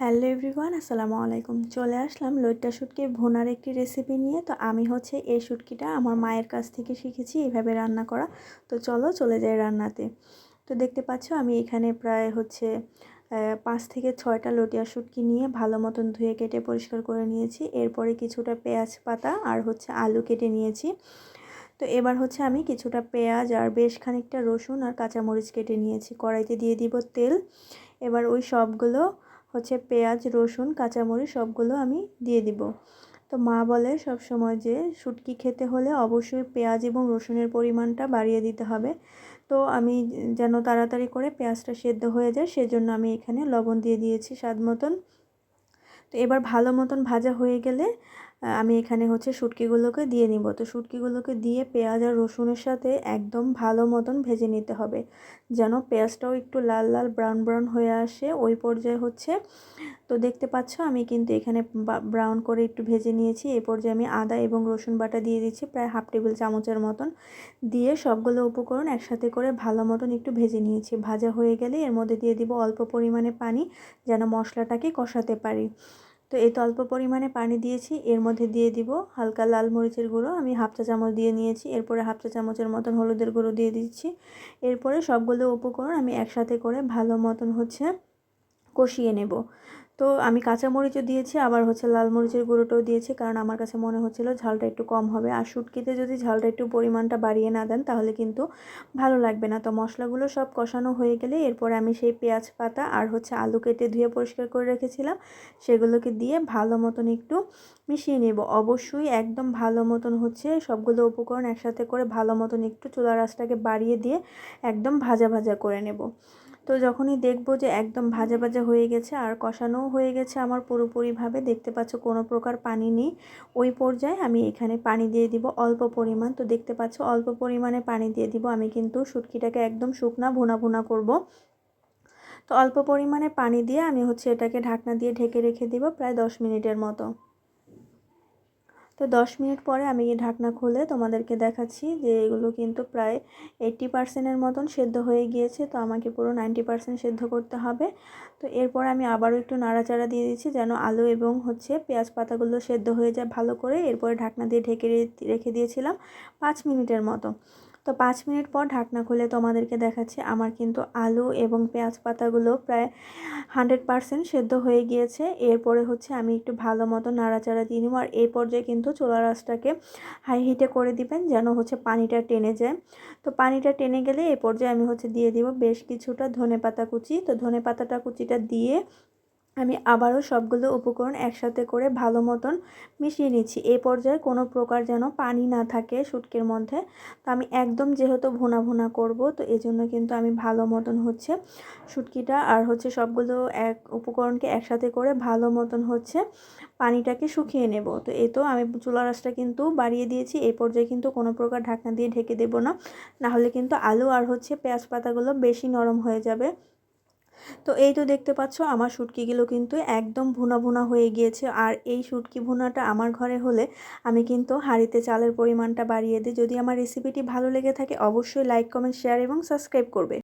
Hello everyone, আসসালামু আলাইকুম। চলে আসলাম লইট্টা শুটকির ভোনার একটি রেসিপি নিয়ে। তো আমি হচ্ছে এই শুটকিটা আমার মায়ের কাছ থেকে শিখেছি এইভাবে রান্না করা। তো চলো চলে যাই রান্নাতে। তো দেখতে পাচ্ছ আমি এখানে প্রায় হচ্ছে পাঁচ থেকে ছয়টা লটিয়া শুটকি নিয়ে ভালো মতন ধুয়ে কেটে পরিষ্কার করে নিয়েছি। এরপরে কিছুটা পেঁয়াজ পাতা আর হচ্ছে আলু কেটে নিয়েছি। তো এবার হচ্ছে আমি কিছুটা পেঁয়াজ আর বেশ খানিকটা রসুন আর কাঁচামরিচ কেটে নিয়েছি। কড়াইতে দিয়ে দিব তেল। এবার ওই সবগুলো হচ্ছে পেঁয়াজ, রসুন, কাঁচামরিচ সবগুলো আমি দিয়ে দিব। তো মা বলে সব সময় যে শুটকি খেতে হলে অবশ্যই পেঁয়াজ এবং রসুনের পরিমাণটা বাড়িয়ে দিতে হবে। তো আমি যেন তাড়াতাড়ি করে পেঁয়াজটা সেদ্ধ হয়ে যায় সেজন্য আমি এখানে লবণ দিয়ে দিয়েছি স্বাদ মতন। তো এবার ভালো মতন ভাজা হয়ে গেলে আমি এখানে হচ্ছে শুটকিগুলোকে দিয়ে নিব। তো শুটকিগুলোকে দিয়ে পেঁয়াজ আর রসুনের সাথে একদম ভালো মতন ভেজে নিতে হবে। যেন পেঁয়াজটাও একটু লাল লাল ব্রাউন ব্রাউন হয়ে আসে ওই পর্যায়ে হচ্ছে। তো দেখতে পাচ্ছ আমি কিন্তু এখানে ব্রাউন করে একটু ভেজে নিয়েছি। এই পর্যায়ে আমি আদা এবং রসুন বাটা দিয়ে দিচ্ছি প্রায় হাফ টেবিল চামচের মতন। দিয়ে সবগুলো উপকরণ একসাথে করে ভালো মতন একটু ভেজে নিয়েছি। ভাজা হয়ে গেলে এর মধ্যে দিয়ে দিব অল্প পরিমাণে পানি যেন মশলাটাকে কষাতে পারি। তো এত অল্প পরিমাণে পানি দিয়েছি। এর মধ্যে দিয়ে দিব হালকা লাল মরিচের গুঁড়ো। আমি হাফ চা চামচ দিয়ে নিয়েছি। এরপরে হাফ চা চামচের মতন হলুদের গুঁড়ো দিয়ে দিচ্ছি। এরপরে সবগুলো উপকরণ আমি একসাথে করে ভালো মতন হচ্ছে কষিয়ে নেব। তো আমি কাঁচা মরিচও দিয়েছি, আবার হচ্ছে লাল মরিচের গুঁড়োটাও দিয়েছি, কারণ আমার কাছে মনে হচ্ছিল ঝালটা একটু কম হবে। আর শুটকিতে যদি ঝালটা একটু পরিমাণটা বাড়িয়ে না দেন, তাহলে কিন্তু ভালো লাগবে না। তো মশলাগুলো সব কষানো হয়ে গেলে এরপরে আমি সেই পেঁয়াজ পাতা আর হচ্ছে আলু কেটে ধুয়ে পরিষ্কার করে রেখেছিলাম। সেগুলোকে দিয়ে ভালো মতন একটু মিশিয়ে নেব। অবশ্যই একদম ভালো মতন হচ্ছে সবগুলো উপকরণ একসাথে করে ভালো মতন একটু চুলা রাসটাকে বাড়িয়ে দিয়ে একদম ভাজা ভাজা করে নেব। তো যখনই দেখব যে একদম ভাজা ভাজা হয়ে গেছে আর কষানোও হয়ে গেছে আমার পুরোপুরিভাবে, দেখতে পাচ্ছ কোনো প্রকার পানি নেই। ওই পর্যায়ে আমি এখানে পানি দিয়ে দিব অল্প পরিমাণ। তো দেখতে পাচ্ছ অল্প পরিমাণে পানি দিয়ে দিব। আমি কিন্তু শুটকিটাকে একদম শুকনা ভুনা ভুনা করব। তো অল্প পরিমাণে পানি দিয়ে আমি হচ্ছে এটাকে ঢাকনা দিয়ে ঢেকে রেখে দিব প্রায় দশ মিনিটের মতো। তো দশ মিনিট পরে আমি ঢাকনা খুলে তোমাদেরকে দেখাচ্ছি যে এগুলো কিন্তু প্রায় এইট্টি পার্সেন্টের মতন সেদ্ধ হয়ে গিয়েছে। তো আমাকে পুরো নাইনটি পার্সেন্ট সেদ্ধ করতে হবে। তো এরপর আমি আবারও একটু নাড়াচাড়া দিয়ে দিচ্ছি যেন আলু এবং হচ্ছে পেঁয়াজ পাতাগুলো সেদ্ধ হয়ে যায় ভালো করে। এরপরে ঢাকনা দিয়ে ঢেকে রেখে দিয়েছিলাম পাঁচ মিনিটের মতো। তো পাঁচ মিনিট পর ঢাকনা খুলে তোমাদেরকে দেখাচ্ছি, আমার কিন্তু আলু এবং পেঁয়াজ পাতাগুলো প্রায় হান্ড্রেড পারসেন্ট সেদ্ধ হয়ে গিয়েছে। এরপরে হচ্ছে আমি একটু ভালো মতো নাড়াচাড়া দিয়ে নিব আর এই পর্যায়ে কিন্তু চোলা রাসটাকে হাই হিটে করে দিবেন যেন হচ্ছে পানিটা টেনে যায়। তো পানিটা টেনে গেলে এই পর্যায়ে আমি হচ্ছে দিয়ে দিব বেশ কিছুটা ধনে পাতা কুচি। তো ধনে পাতাটা কুচিটা দিয়ে আমি আবারও সবগুলো উপকরণ একসাথে করে ভালো মতন মিশিয়ে নিচ্ছি। এই পর্যায়ে কোনো প্রকার যেন পানি না থাকে শুটকির মধ্যে। তো আমি একদম যেহেতু ভুনা ভোনা করব, তো এই জন্য কিন্তু আমি ভালো মতন হচ্ছে শুটকিটা আর হচ্ছে সবগুলো এক উপকরণকে একসাথে করে ভালো মতন হচ্ছে পানিটাকে শুকিয়ে নেব। তো এই তো আমি চুলা রাসটা কিন্তু বাড়িয়ে দিয়েছি এই পর্যায়ে কিন্তু কোনো প্রকার ঢাকনা দিয়ে ঢেকে দেব না। নাহলে কিন্তু আলু আর হচ্ছে পেঁয়াজ পাতাগুলো বেশি নরম হয়ে যাবে। তো এই তো দেখতে পাচ্ছ, আমার শুটকিগুলো কিন্তু একদম ভুনা ভুনা হয়ে গিয়েছে। আর এই শুটকি ভুনাটা আমার ঘরে হলে আমি কিন্তু হাঁড়িতে চালের পরিমাণটা বাড়িয়ে দিই। যদি আমার রেসিপিটি ভালো লেগে থাকে, অবশ্যই লাইক কমেন্ট শেয়ার এবং সাবস্ক্রাইব করবে।